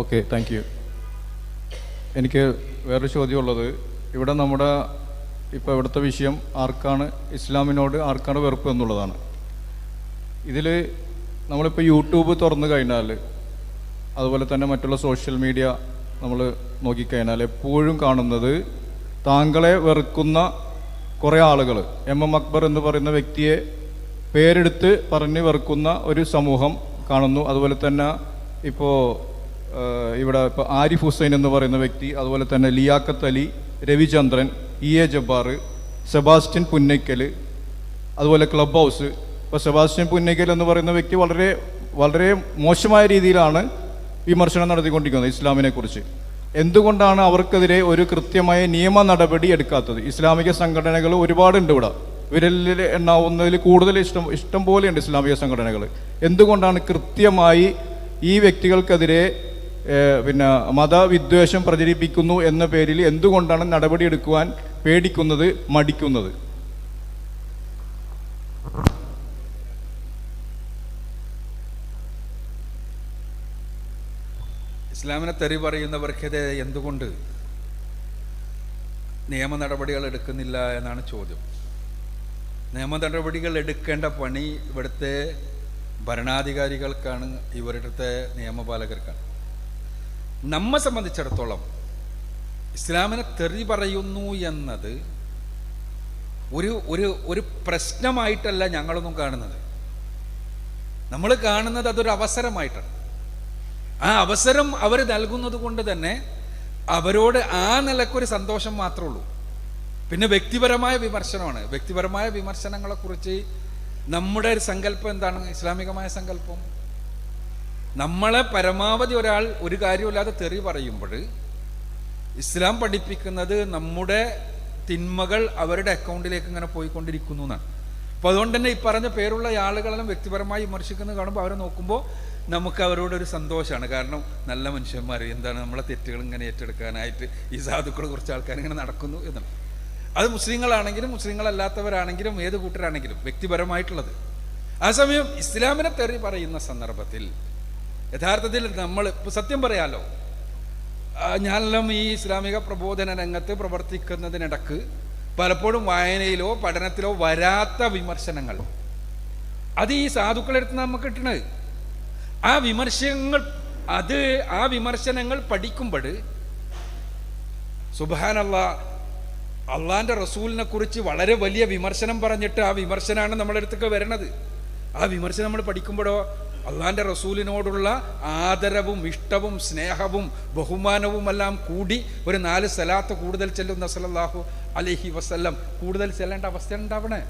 Okay thank you എനിക്ക് വേറൊരു ചോദ്യമുള്ളത്. ഇവിടെ നമ്മുടെ ഇപ്പോൾ ഇവിടുത്തെ വിഷയം ആർക്കാണ് ഇസ്ലാമിനോട് ആർക്കാണ് വെറുപ്പ് എന്നുള്ളതാണ്. ഇതിൽ നമ്മളിപ്പോൾ യൂട്യൂബ് തുറന്നു കഴിഞ്ഞാൽ അതുപോലെ തന്നെ മറ്റുള്ള സോഷ്യൽ മീഡിയ നമ്മൾ നോക്കിക്കഴിഞ്ഞാൽ എപ്പോഴും കാണുന്നത് താങ്കളെ വെറുക്കുന്ന കുറേ ആളുകൾ എം എം അക്ബർ എന്ന് പറയുന്ന വ്യക്തിയെ പേരെടുത്ത് പറഞ്ഞ് വെറുക്കുന്ന ഒരു സമൂഹം കാണുന്നു. അതുപോലെ തന്നെ ഇപ്പോൾ ഇവിടെ ഇപ്പോൾ ആരിഫ് ഹുസൈൻ എന്ന് പറയുന്ന വ്യക്തി അതുപോലെ തന്നെ ലിയാക്കത്ത് അലി രവിചന്ദ്രൻ ഇ എ ജബ്ബാർ സെബാസ്റ്റ്യൻ പുന്നയ്ക്കൽ അതുപോലെ ക്ലബ് ഹൗസ്. ഇപ്പോൾ സെബാസ്റ്റ്യൻ പുന്നയ്ക്കൽ എന്ന് പറയുന്ന വ്യക്തി വളരെ വളരെ മോശമായ രീതിയിലാണ് വിമർശനം നടത്തിക്കൊണ്ടിരിക്കുന്നത് ഇസ്ലാമിനെ കുറിച്ച്. എന്തുകൊണ്ടാണ് അവർക്കെതിരെ ഒരു കൃത്യമായ നിയമ നടപടി എടുക്കാത്തത്? ഇസ്ലാമിക സംഘടനകൾ ഒരുപാടുണ്ട് ഇവിടെ. വിരലിൽ എണ്ണാവുന്നതിൽ കൂടുതൽ ഇഷ്ടം ഇഷ്ടം പോലെയുണ്ട് ഇസ്ലാമിക സംഘടനകൾ. എന്തുകൊണ്ടാണ് കൃത്യമായി ഈ വ്യക്തികൾക്കെതിരെ പിന്നെ മതവിദ്വേഷം പ്രചരിപ്പിക്കുന്നു എന്ന പേരിൽ എന്തുകൊണ്ടാണ് നടപടിയെടുക്കുവാൻ പേടിക്കുന്നത് മടിക്കുന്നത്? ഇസ്ലാമിനെ തെറി പറയുന്നവർക്കെതിരെ എന്തുകൊണ്ട് നിയമ നടപടികൾ എടുക്കുന്നില്ല എന്നാണ് ചോദ്യം. നിയമ നടപടികൾ എടുക്കേണ്ട പണി ഇവിടുത്തെ ഭരണാധികാരികൾക്കാണ് ഇവരുടെ നിയമപാലകർക്കാണ്. നമ്മെ സംബന്ധിച്ചിടത്തോളം ഇസ്ലാമിനെ തെറി പറയുന്നു എന്നത് ഒരു ഒരു ഒരു പ്രശ്നമായിട്ടല്ല ഞങ്ങളൊന്നും കാണുന്നത്. നമ്മൾ കാണുന്നത് അതൊരു അവസരമായിട്ടാണ്. ആ അവസരം അവർ നൽകുന്നത് കൊണ്ട് തന്നെ അവരോട് ആ നിലക്കൊരു സന്തോഷം മാത്രമേ ഉള്ളൂ. പിന്നെ വ്യക്തിപരമായ വിമർശനമാണ്. വ്യക്തിപരമായ വിമർശനങ്ങളെക്കുറിച്ച് നമ്മുടെ ഒരു സങ്കല്പം എന്താണ്? ഇസ്ലാമികമായ സങ്കല്പം. നമ്മളെ പരമാവധി ഒരാൾ ഒരു കാര്യമില്ലാതെ തെറി പറയുമ്പോൾ ഇസ്ലാം പഠിപ്പിക്കുന്നത് നമ്മുടെ തിന്മകൾ അവരുടെ അക്കൗണ്ടിലേക്ക് ഇങ്ങനെ പോയിക്കൊണ്ടിരിക്കുന്നു എന്നാണ്. അപ്പോൾ അതുകൊണ്ട് തന്നെ ഈ പറഞ്ഞ പേരുള്ള ആളുകളെല്ലാം വ്യക്തിപരമായി വിമർശിക്കുന്നത് കാണുമ്പോൾ അവരെ നോക്കുമ്പോൾ നമുക്ക് അവരോട് ഒരു സന്തോഷമാണ്. കാരണം നല്ല മനുഷ്യന്മാർ എന്താണ് നമ്മളെ തെറ്റുകൾ ഇങ്ങനെ ഏറ്റെടുക്കാനായിട്ട് ഈ സാധുക്കൾ കുറച്ച് ആൾക്കാർ ഇങ്ങനെ നടക്കുന്നു എന്നാണ്. അത് മുസ്ലിങ്ങളാണെങ്കിലും മുസ്ലിങ്ങളല്ലാത്തവരാണെങ്കിലും ഏത് കൂട്ടരാണെങ്കിലും വ്യക്തിപരമായിട്ടുള്ളത്. ആ സമയം ഇസ്ലാമിനെ തെറി പറയുന്ന സന്ദർഭത്തിൽ യഥാർത്ഥത്തിൽ നമ്മൾ ഇപ്പൊ സത്യം പറയാലോ ഞാൻ ഞാനെല്ലാം ഈ ഇസ്ലാമിക പ്രബോധന രംഗത്ത് പ്രവർത്തിക്കുന്നതിനിടക്ക് പലപ്പോഴും വായനയിലോ പഠനത്തിലോ വരാത്ത വിമർശനങ്ങൾ. അത് ഈ സാധുക്കളെടുത്ത് നമുക്ക് കിട്ടണത്. ആ വിമർശനങ്ങൾ അത് ആ വിമർശനങ്ങൾ പഠിക്കുമ്പോൾ സുബാനല്ല അള്ളാന്റെ റസൂലിനെ കുറിച്ച് വളരെ വലിയ വിമർശനം പറഞ്ഞിട്ട് ആ വിമർശനമാണ് നമ്മളെടുത്തൊക്കെ വരണത്. ആ വിമർശനം നമ്മൾ പഠിക്കുമ്പോഴോ അള്ളാന്റെ റസൂലിനോടുള്ള ആദരവും ഇഷ്ടവും സ്നേഹവും ബഹുമാനവും എല്ലാം കൂടി ഒരു നാല് സ്ഥലത്ത് കൂടുതൽ ചെല്ലുന്ന സലല്ലാഹു അലഹി വസ്ല്ലം. കൂടുതൽ ചെല്ലേണ്ട അവസ്ഥ ഉണ്ടാവണേ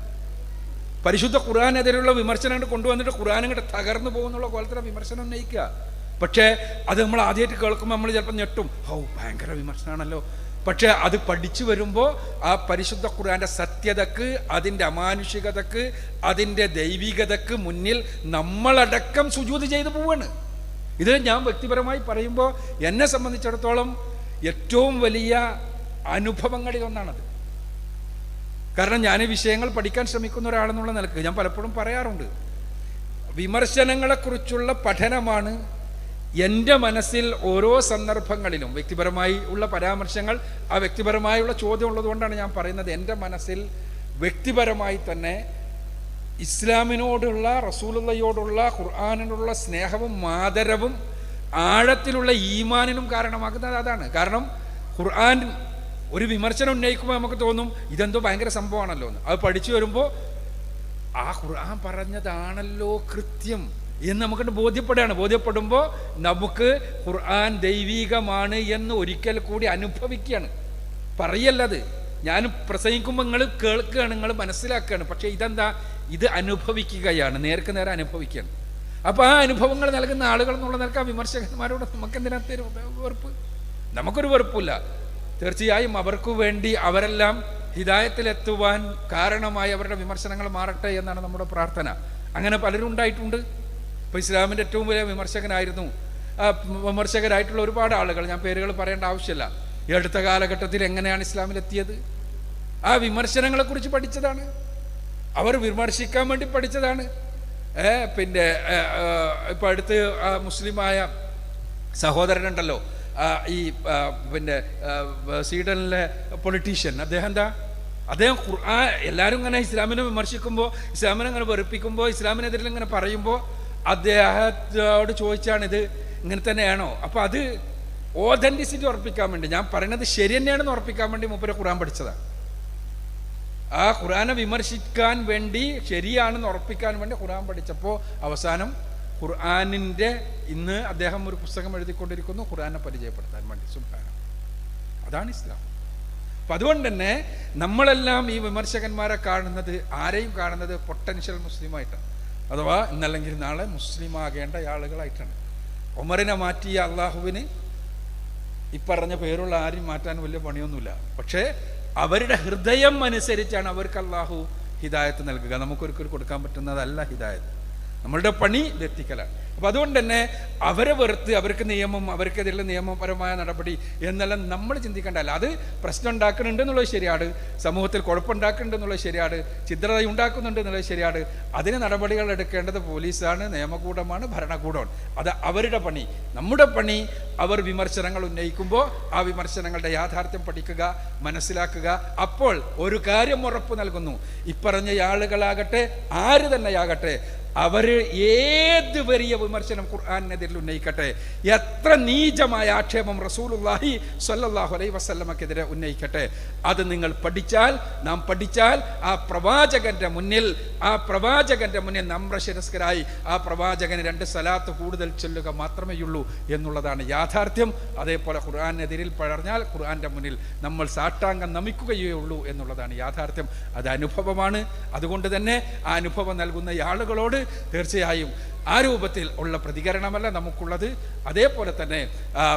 പരിശുദ്ധ ഖുർആാനെതിരെയുള്ള വിമർശനം കൊണ്ടുവന്നിട്ട് ഖുർആൻ ഇങ്ങോട്ട് തകർന്നു പോകുന്നുള്ള കോലത്തിലെ വിമർശനം ഉന്നയിക്കുക. പക്ഷേ അത് നമ്മൾ ആദ്യമായിട്ട് കേൾക്കുമ്പോൾ നമ്മൾ ചിലപ്പോൾ ഞെട്ടും. ഹൗ ഭയങ്കര വിമർശനമാണല്ലോ പക്ഷേ അത് പഠിച്ചു വരുമ്പോൾ ആ പരിശുദ്ധ ഖുർആന്റെ സത്യതക്ക് അതിന്റെ അമാനുഷികതക്ക് അതിന്റെ ദൈവികതക്ക് മുന്നിൽ നമ്മളടക്കം സുജൂത് ചെയ്തു പോവാണ്. ഇത് ഞാൻ വ്യക്തിപരമായി പറയുമ്പോൾ എന്നെ സംബന്ധിച്ചിടത്തോളം ഏറ്റവും വലിയ അനുഭവങ്ങളിൽ ഒന്നാണത് കാരണം ഞാൻ വിഷയങ്ങൾ പഠിക്കാൻ ശ്രമിക്കുന്ന ഒരാളെന്നുള്ള നിലയ്ക്ക് ഞാൻ പലപ്പോഴും പറയാറുണ്ട്. വിമർശനങ്ങളെക്കുറിച്ചുള്ള പഠനമാണ് എന്റെ മനസ്സിൽ ഓരോ സന്ദർഭങ്ങളിലും വ്യക്തിപരമായി ഉള്ള പരാമർശങ്ങൾ ആ വ്യക്തിപരമായുള്ള ചോദ്യം ഉള്ളതുകൊണ്ടാണ് ഞാൻ പറയുന്നത്. എന്റെ മനസ്സിൽ വ്യക്തിപരമായി തന്നെ ഇസ്ലാമിനോടുള്ള റസൂലയോടുള്ള ഖുർആാനിനോടുള്ള സ്നേഹവും മാതരവും ആഴത്തിലുള്ള ഈമാനിനും കാരണമാക്കുന്നത് അതാണ്. കാരണം ഖുർആൻ ഒരു വിമർശനം ഉന്നയിക്കുമ്പോൾ നമുക്ക് തോന്നും ഇതെന്തോ ഭയങ്കര സംഭവമാണല്ലോ എന്ന് അത് പഠിച്ചു വരുമ്പോൾ ആ ഖുർആൻ പറഞ്ഞതാണല്ലോ കൃത്യം. എന്ന് നമുക്കിട്ട് ബോധ്യപ്പെടുകയാണ്. ബോധ്യപ്പെടുമ്പോൾ നമുക്ക് ഖുർആൻ ദൈവീകമാണ് എന്ന് ഒരിക്കൽ കൂടി അനുഭവിക്കുകയാണ്. പറയല്ലത്. ഞാൻ പ്രസംഗിക്കുമ്പോൾ നിങ്ങൾ കേൾക്കുകയാണ് നിങ്ങൾ മനസ്സിലാക്കുകയാണ് പക്ഷേ ഇതെന്താ? ഇത് അനുഭവിക്കുകയാണ്. നേർക്ക് നേരെ അനുഭവിക്കുകയാണ്. അപ്പോൾ ആ അനുഭവങ്ങൾ നൽകുന്ന ആളുകൾ എന്നുള്ള നിലയ്ക്ക് ആ വിമർശകന്മാരോട് നമുക്ക് എന്തിനകത്ത് വെറുപ്പ്? നമുക്കൊരു വെറുപ്പില്ല. തീർച്ചയായും അവർക്കു വേണ്ടി അവരെല്ലാം ഹിതായത്തിലെത്തുവാൻ കാരണമായി അവരുടെ വിമർശനങ്ങൾ മാറട്ടെ എന്നാണ് നമ്മുടെ പ്രാർത്ഥന. അങ്ങനെ പലരും ഉണ്ടായിട്ടുണ്ട്. ഇപ്പോൾ ഇസ്ലാമിന്റെ ഏറ്റവും വലിയ വിമർശകനായിരുന്നു. വിമർശകരായിട്ടുള്ള ഒരുപാട് ആളുകൾ ഞാൻ പേരുകൾ പറയേണ്ട ആവശ്യമില്ല. ഈ അടുത്ത കാലഘട്ടത്തിൽ എങ്ങനെയാണ് ഇസ്ലാമിലെത്തിയത്? ആ വിമർശനങ്ങളെക്കുറിച്ച് പഠിച്ചതാണ്. അവർ വിമർശിക്കാൻ വേണ്ടി പഠിച്ചതാണ്. പിന്നെ ഇപ്പം അടുത്ത് മുസ്ലിമായ സഹോദരനുണ്ടല്ലോ ഈ പിന്നെ സ്വീഡനിലെ പൊളിറ്റീഷ്യൻ. അദ്ദേഹം എന്താ? അദ്ദേഹം ഖുർആൻ എല്ലാവരും ഇങ്ങനെ ഇസ്ലാമിനെ വിമർശിക്കുമ്പോൾ ഇസ്ലാമിനെ അങ്ങനെ വെറുപ്പിക്കുമ്പോൾ ഇസ്ലാമിനെതിരെ ഇങ്ങനെ പറയുമ്പോൾ അദ്ദേഹത്തോട് ചോദിച്ചാണിത് ഇങ്ങനെ തന്നെയാണോ? അപ്പോൾ അത് ഓതന്റിസിറ്റി ഉറപ്പിക്കാൻ വേണ്ടി ഞാൻ പറയുന്നത് ശരി തന്നെയാണെന്ന് ഉറപ്പിക്കാൻ വേണ്ടി മൂപ്പരെ ഖുറാൻ പഠിച്ചതാണ്. ആ ഖുറാനെ വിമർശിക്കാൻ വേണ്ടി ശരിയാണെന്ന് ഉറപ്പിക്കാൻ വേണ്ടി ഖുറാൻ പഠിച്ചപ്പോൾ അവസാനം ഖുർആനിന്റെ ഇന്ന് അദ്ദേഹം ഒരു പുസ്തകം എഴുതിക്കൊണ്ടിരിക്കുന്നു ഖുർആനെ പരിചയപ്പെടുത്താൻ വേണ്ടി സുൽത്താന അതാണ് ഇസ്ലാം. അപ്പം അതുകൊണ്ട് തന്നെ നമ്മളെല്ലാം ഈ വിമർശകന്മാരെ കാണുന്നത് ആരെയും കാണുന്നത് പൊട്ടൻഷ്യൽ മുസ്ലിമായിട്ടാണ്. അഥവാ ഇന്നല്ലെങ്കിൽ നാളെ മുസ്ലിം ആകേണ്ട ആളുകളായിട്ടാണ്. ഒമറിനെ മാറ്റിയ അള്ളാഹുവിന് ഈ പറഞ്ഞ പേരുള്ള ആരും മാറ്റാൻ വലിയ പണിയൊന്നുമില്ല. പക്ഷേ അവരുടെ ഹൃദയം അനുസരിച്ചാണ് അവർക്ക് അള്ളാഹു ഹിദായത്ത് നൽകുക. നമുക്കൊരിക്കലും കൊടുക്കാൻ പറ്റുന്നതല്ല ഹിദായത്ത്. നമ്മളുടെ പണി ഇതെത്തിക്കലാണ് അപ്പം അതുകൊണ്ട് തന്നെ അവരെ വെറുത്ത് അവർക്ക് നിയമം അവർക്കെതിരെയുള്ള നിയമപരമായ നടപടി എന്നെല്ലാം നമ്മൾ ചിന്തിക്കേണ്ടല്ല അത് പ്രശ്നം ഉണ്ടാക്കുന്നുണ്ട് എന്നുള്ളത് ശരിയാണ്. സമൂഹത്തിൽ കുഴപ്പമുണ്ടാക്കുന്നുണ്ട് എന്നുള്ളത് ശരിയാണ്. ചിത്രത ഉണ്ടാക്കുന്നുണ്ട് എന്നുള്ളത് ശരിയാണ്. അതിന് നടപടികൾ എടുക്കേണ്ടത് പോലീസാണ് നിയമകൂടമാണ് ഭരണകൂടമാണ്. അത് അവരുടെ പണി. നമ്മുടെ പണി അവർ വിമർശനങ്ങൾ ഉന്നയിക്കുമ്പോൾ ആ വിമർശനങ്ങളുടെ യാഥാർത്ഥ്യം പഠിക്കുക മനസ്സിലാക്കുക. അപ്പോൾ ഒരു കാര്യം ഉറപ്പ് നൽകുന്നു. ഇപ്പറഞ്ഞ ആളുകളാകട്ടെ ആര് തന്നെയാകട്ടെ അവർ ഏത് വലിയ വിമർശനം ഖുർആാനെതിരിൽ ഉന്നയിക്കട്ടെ? എത്ര നീചമായ ആക്ഷേപം റസൂലുള്ളാഹി സ്വല്ലല്ലാഹു അലൈഹി വസല്ലമക്കെതിരെ ഉന്നയിക്കട്ടെ? അത് നിങ്ങൾ പഠിച്ചാൽ നാം പഠിച്ചാൽ ആ പ്രവാചകന്റെ മുന്നിൽ ആ പ്രവാചകന്റെ മുന്നിൽ നമ്രശിരസ്കരായി ആ പ്രവാചകന് രണ്ട് സ്ഥലത്ത് കൂടുതൽ ചൊല്ലുക മാത്രമേയുള്ളൂ എന്നുള്ളതാണ് യാഥാർത്ഥ്യം. അതേപോലെ ഖുർആാനെതിരിൽ പറഞ്ഞാൽ ഖുർആന്റെ മുന്നിൽ നമ്മൾ സാഷ്ടാംഗം നമിക്കുകയേ ഉള്ളൂ എന്നുള്ളതാണ് യാഥാർത്ഥ്യം. അത് അനുഭവമാണ്. അതുകൊണ്ട് തന്നെ ആ അനുഭവം നൽകുന്ന ആളുകളോട് തീർച്ചയായും ആ രൂപത്തിൽ ഉള്ള പ്രതികരണമല്ല നമുക്കുള്ളത്. അതേപോലെ തന്നെ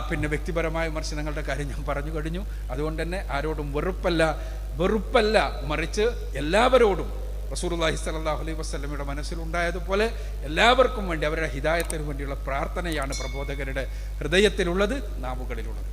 പിന്നെ വ്യക്തിപരമായ വിമർശനങ്ങളുടെ കാര്യം ഞാൻ പറഞ്ഞു കഴിഞ്ഞു. അതുകൊണ്ട് തന്നെ ആരോടും വെറുപ്പല്ല വെറുപ്പല്ല മറിച്ച് എല്ലാവരോടും റസൂലുള്ളാഹി സ്വല്ലല്ലാഹു അലൈഹി വസ്ലമിയുടെ മനസ്സിലുണ്ടായതുപോലെ എല്ലാവർക്കും വേണ്ടി അവരുടെ ഹിതായത്തിനു വേണ്ടിയുള്ള പ്രാർത്ഥനയാണ് പ്രബോധകരുടെ ഹൃദയത്തിലുള്ളത് നാവുകളിലുള്ളത്.